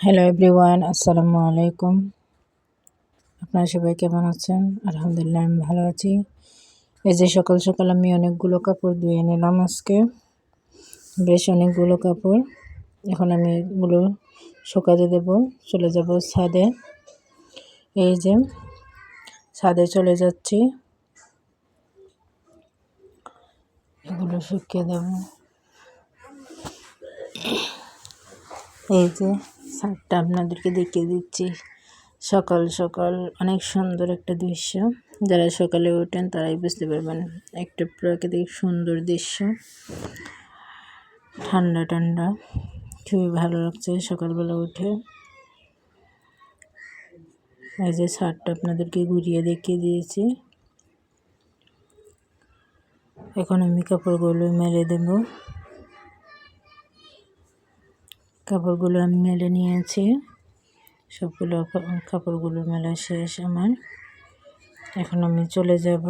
Hello everyone আসসালামু আলাইকুম আপনারা সবাই কেমন আছেন? আলহামদুলিল্লাহ, আমি ভালো আছি। এই যে সকাল সকাল আমি অনেকগুলো কাপড় ধুয়ে নিলাম আজকে। বেশ অনেকগুলো কাপড়। এখন আমি এগুলো শুকাতে দেব, চলে যাব ছাদে। এই যে ছাদে চলে যাচ্ছি। এগুলো শুকিয়ে দেব। এই যে ছাদটা আপনাদেরকে দেখিয়ে দিচ্ছি। সকাল সকাল অনেক সুন্দর একটা দৃশ্য। যারা সকালে ওঠেন তারাই বুঝতে পারবেন একটা প্রাকৃতিক সুন্দর দৃশ্য। ঠান্ডা ঠান্ডা। খুবই ভালো লাগছে সকালবেলা উঠে। এই যে ছাদটা আপনাদেরকে ঘুরিয়ে দেখিয়ে দিয়েছি। এখন আমি কাপড়গুলো মেলে দেবো। কাপড়গুলো আমি মেলে নিয়েছি। সবগুলো কাপড়গুলো মেলা শেষ আমার। এখন আমি চলে যাব।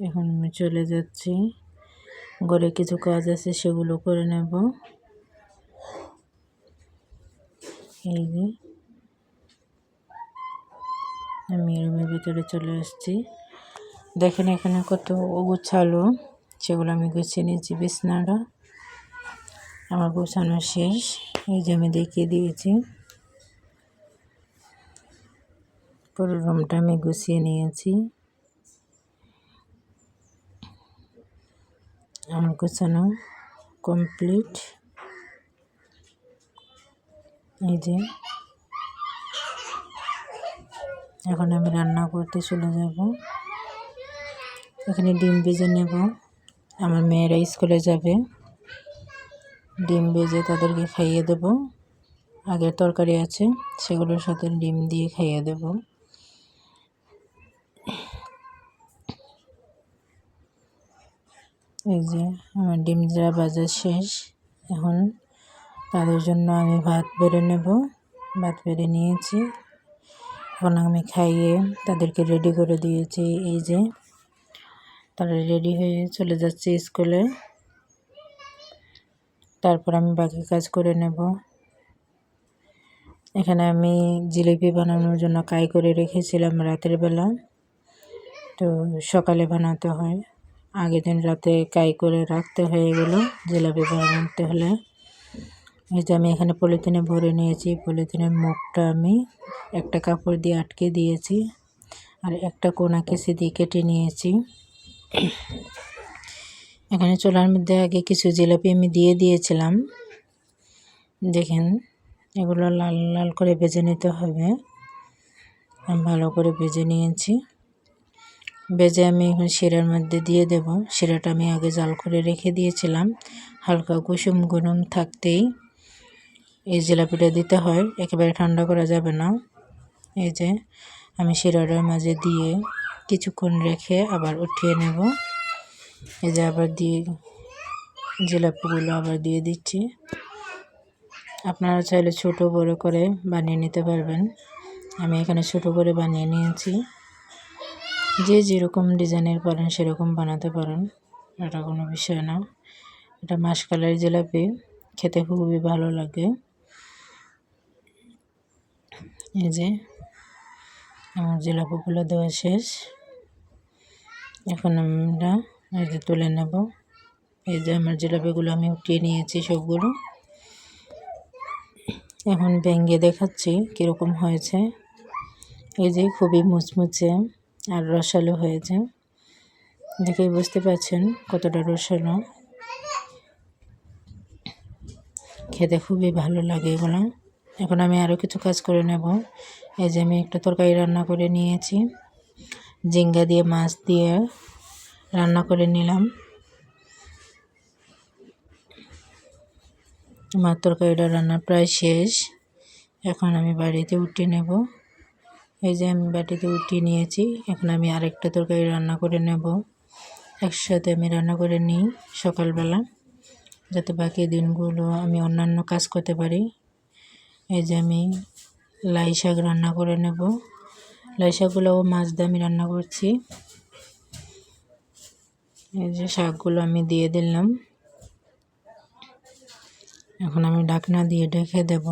এখন আমি চলে যাচ্ছি। ঘরে কিছু কাজ আছে, সেগুলো করে নেব। এই যে। আমি রুমের ভিতরে চলে আসছি। দেখেন এখানে কত গোছালো সেগুলো আমি গুছিয়ে নিয়েছি বিছনাটা। আমার গোছানো শেষ। এই যে আমি দেখিয়ে দিয়েছি। পুরো রুমটা আমি গুছিয়ে নিয়েছি। আমার গোছানো কমপ্লিট। এই যে। এখন আমি রান্না করতে চলে যাব। এখানে ডিম ভেজে নেব। আমার মেয়েরা স্কুলে যাবে। ডিম ভেজে তাদেরকে খাইয়ে দেব। আগের তরকারি আছে, সেগুলোর সাথে ডিম দিয়ে খাইয়ে দেব। এই যে আমার ডিম যা বাজার শেষ। এখন তাদের জন্য আমি ভাত বেড়ে নেব। ভাত বেড়ে নিয়েছি। এখন আমি খাইয়ে তাদেরকে রেডি করে দিয়েছি। এই যে তারা রেডি হয়ে চলে যাচ্ছে স্কুলে তারপর আমি বাকি কাজ করে নেব। এখানে আমি জিলিপি বানানোর জন্য কাই করে রেখেছিলাম রাতের বেলা। তো সকালে বানাতে হয়। আগের দিন রাতে কাই করে রাখতে হয়ে গেল জিলাপি বানাতে হলে। এই যে আমি এখানে পলিথিনে ভরে নিয়েছি, পলিথিনের মুখটা আমি একটা কাপড় দিয়ে আটকে দিয়েছি। আর একটা কোনা কেসি দিয়ে কেটে নিয়েছি। এখানে চোলার মধ্যে আগে কিছু জিলাপি আমি দিয়ে দিয়েছিলাম। দেখেন, এগুলো লাল লাল করে ভেজে নিতে হবে। আমি ভালো করে ভেজে নিয়েছি। ভেজে আমি এখন শিরার মধ্যে দিয়ে দেব। শিরাটা আমি আগে জাল করে রেখে দিয়েছিলাম। হালকা কুসুম গরম থাকতেই এই জিলাপিটা দিতে হয়। একেবারে ঠান্ডা করা যাবে না। এই যে, আমি শিরাটার মাঝে দিয়ে কিছুক্ষণ রেখে আবার উঠিয়ে নেব। এই যে আবার দিয়ে, জিলাপিগুলো আবার দিয়ে দিচ্ছি। আপনারা চাইলে ছোট বড় করে বানিয়ে নিতে পারবেন। আমি এখানে ছোট করে বানিয়ে নিয়েছি। যে যেরকম ডিজাইনের পারেন সেরকম বানাতে পারেন, এটা কোনো বিষয় না। এটা মাসকালের জিলাপি, খেতে খুবই ভালো লাগে। এই যে, আমার জিলাপিগুলো দেওয়া শেষ। এখন আমরা এই যে তুলে নেব। এই যে আমার জিলাপিগুলো আমি উঠিয়ে নিয়েছি সবগুলো। এখন ভেঙে দেখাচ্ছি কীরকম হয়েছে। এই যে খুবই মুচমুচে আর রসালো হয়েছে। দেখেই বুঝতে পারছেন কতটা রসালো। খেতে খুবই ভালো লাগে এগুলো। এখন আমি আরও কিছু কাজ করে নেব। এই যে আমি একটা তরকারি রান্না করে নিয়েছি। জিঙ্গা দিয়ে মাছ দিয়ে রান্না করে নিলাম। আমার তরকারিটা রান্না প্রায় শেষ। এখন আমি বাড়িতে উঠিয়ে নেব। এই যে আমি বাটিতে উঠিয়ে নিয়েছি, এখন আমি আরেকটা তরকারি রান্না করে নেব। একসাথে আমি রান্না করে নিই সকালবেলা, যাতে বাকি দিনগুলো আমি অন্যান্য কাজ করতে পারি। এই যে আমি লাই শাক রান্না করে নেব। লাই শাকগুলোও মাছ দিয়ে আমি রান্না করছি। এই যে শাকগুলো আমি দিয়ে দিলাম। এখন আমি ঢাকনা দিয়ে ঢেকে দেব।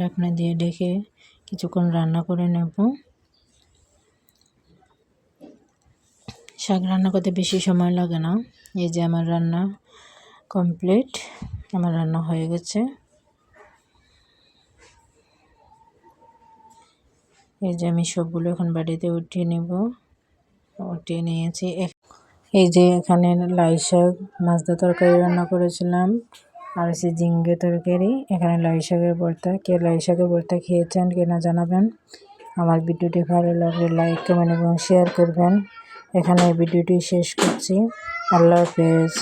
ঢাকনা দিয়ে ঢেকে কিছুক্ষণ রান্না করে নেব। শাক রান্না করতে বেশি সময় লাগে না। এই যে আমার রান্না কমপ্লিট, আমার রান্না হয়ে গেছে। এই যে আমি সবগুলো এখন বাড়িতে উঠিয়ে নেব। উঠিয়ে নিয়েছি। এই যে এখানে লাই শাক মাছদা তরকারি রান্না করেছিলাম। আর হচ্ছে জিঙ্গে তরকারি। এখানে লাই শাকের ভর্তা। কে লাই শাকের ভর্তা খেয়েছেন কিনা জানাবেন। আমার ভিডিওটি ভালো লাগলে লাইক কমেন্ট এবং শেয়ার করবেন। এখানে ভিডিওটি শেষ করছি। আল্লাহ হাফেজ।